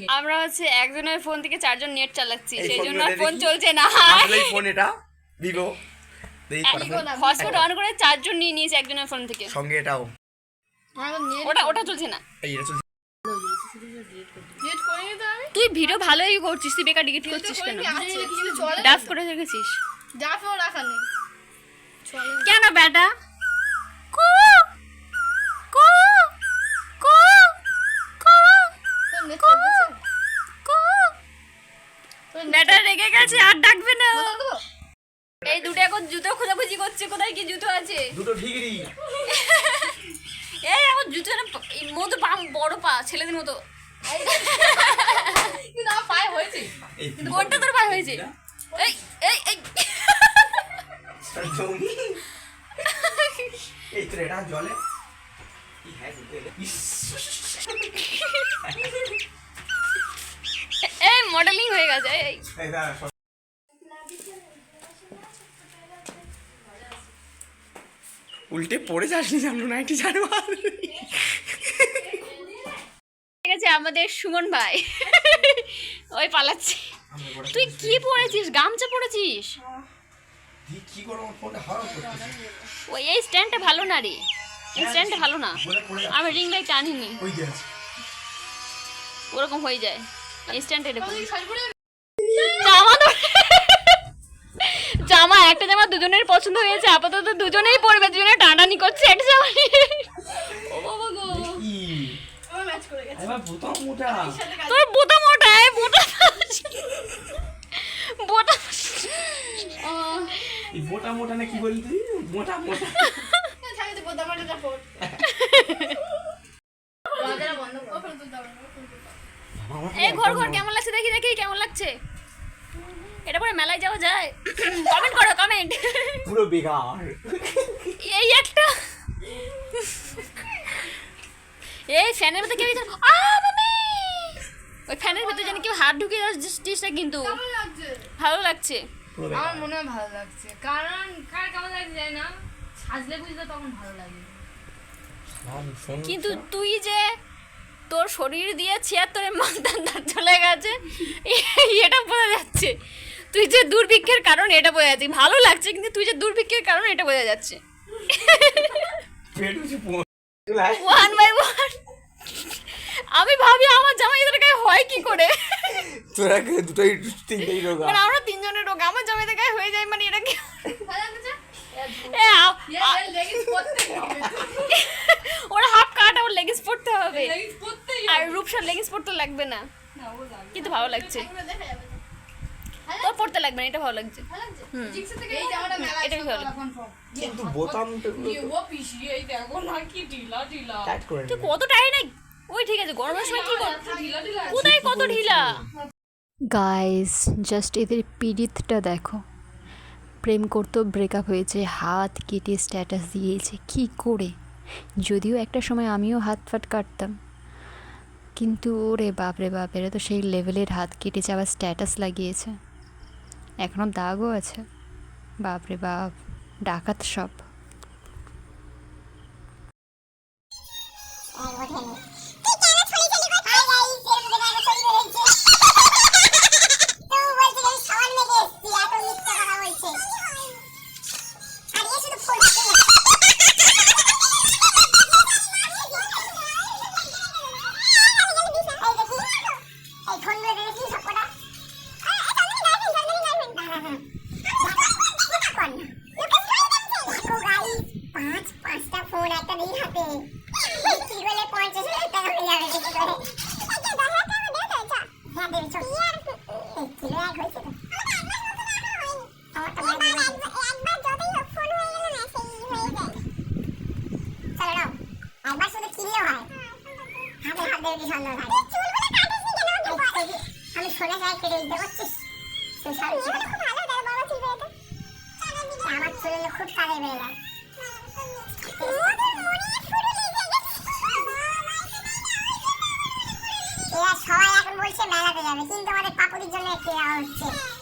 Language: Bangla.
নি। আমরা হচ্ছে একজনের ফোন থেকে চারজন নেট চালাচ্ছি সেই জন্য আর ফোন চলছে না। আসলে ফোন এটা ভিভো হটস্পট অন করে চারজন নিয়ে নিয়েছে একজনের ফোন থেকে। সঙ্গে এটাও। ওটা ওটা চলছে না। এই এটা চলছে। তুই ভিডিও ভালোই করছিস তুই বেকার ডিলিট করছিস কেন? ডাফ করে রেখেছিস। ডাফও রাখা নেই। কেন বেটা কু কু কু কু তোর নেট চলছে কু গেছে আর ডাকবে না এই দুটো এখন জুতো খোঁজাখুঁজি করছে কোথায় কি জুতো আছে? দুটো ঠিকই এই এখন জুতো না এই মতো পা বড় পা ছেলেদের মতো। কিন্তু আমার পায়ে হয়েছে। কোনটা তোর পায়ে হয়েছে? এই এই এই। এই এটা জলে? হ্যাঁ। এই মডেলিং হয়ে গেছে এই এই দাঁড়া, সব- উল্টে পড়ে যাসনি জানো নাইটি জানো ঠিক আছে আমাদের সুমন ভাই। ওই পালাচ্ছে। তুই কি পড়েছিস? গামছা পড়েছিস? ওই এই স্ট্যান্ডটা ভালো না রে। এই স্ট্যান্ডটা ভালো না। আমি রিং লাইট আনিনি। ওরকম হয়ে যায়। এই স্ট্যান্ড এরকম। তুই শাড়ি পরে জামা জামা একটা জামা দুজনের পছন্দ হয়েছে। আপাতত দুজনেই পরবে দুজনে টানানি করছে একটা জামা নিয়ে। ও বাবা গো কি আমার ম্যাচ করে গেছে এবার বোতাম মোটা তোর বোতা মোটা এই বোতা বোতা এই মোটা মোটা না কি বলি তুই? মোটা। এই ঘর ঘর কেমন লাগছে দেখি দেখি কেমন লাগছে? এটা পরে মেলায় যাওয়া যায়। কমেন্ট করো কমেন্ট পুরো বেকার এই একটা। এই ফ্যানের মধ্যে কেউ যেন- আ মামি ওই ফ্যানের ভিতরে জানি কেউ হাত ঢুকিয়ে দিস না কিন্তু ভালো লাগছে। আমার মনে হয় ভালো লাগছে। কারণ কার কেমন লাগছে জানি না? সাজলে বুঝলে তখন ভালো লাগে। কিন্তু তুই যে তোর শরীর দিয়ে ছিয়াত্তরে মান্দান চলে গেছে এটা বোঝা যাচ্ছে। তুই যে দুর্ভিক্ষের কারণ এটা বোঝা যাচ্ছে। ভালো লাগছে কিন্তু তুই যে দুর্ভিক্ষের কারণ এটা বোঝা যাচ্ছে। ওয়ান বাই ওয়ান আমি ভাবি আমার জামাই এদের গায়ে হয় কি করে? তোরা কে দুটোই তিনটেই রোগা। মানে আমরা তিনজনের রোগ আমার জামাইদের গায়ে হয়ে যায় মানে এটা কি ওরা হাফ কাট আর লেগিংস পরতে হবে। আর রূপসার লেগিংস পরতে লাগবে না। না ও লাগবে কিন্তু ভালো লাগছে। তোর পরতে লাগবে না এটা ভালো লাগছে। ভালো। কনফার্ম কিন্তু বোতাম কত টাই নাই ওই ঠিক আছে গরমের সময় কি কোথায় কত ঢিলা? গাইস জাস্ট এদের পীড়িতটা দেখো। প্রেম করতেও ব্রেকআপ হয়েছে হাত কেটে স্ট্যাটাস দিয়েছে কি করে? যদিও একটা সময় আমিও হাত ফাট কাটতাম। কিন্তু ওরে বাপরে বাপ এরা তো সেই লেভেলের হাত কেটেছে আবার স্ট্যাটাস লাগিয়েছে। এখনও দাগও আছে। বাপরে বাপ ডাকাত সব। ফোন একটা দিন হাতে। বিক্রি করলে পঞ্চাশ হাজার টাকা হয়ে যাবে বিক্রি করে। হ্যাঁ দেবে এক হয়েছে? তো? একবার চলো নাও। একবার শুধু কিনলে হয়। হাতে হাত দেবে কি আমি সোনা চাই কেটে দিতে পারছিস? আমার খুব কাজে বেড়ে যায় yang.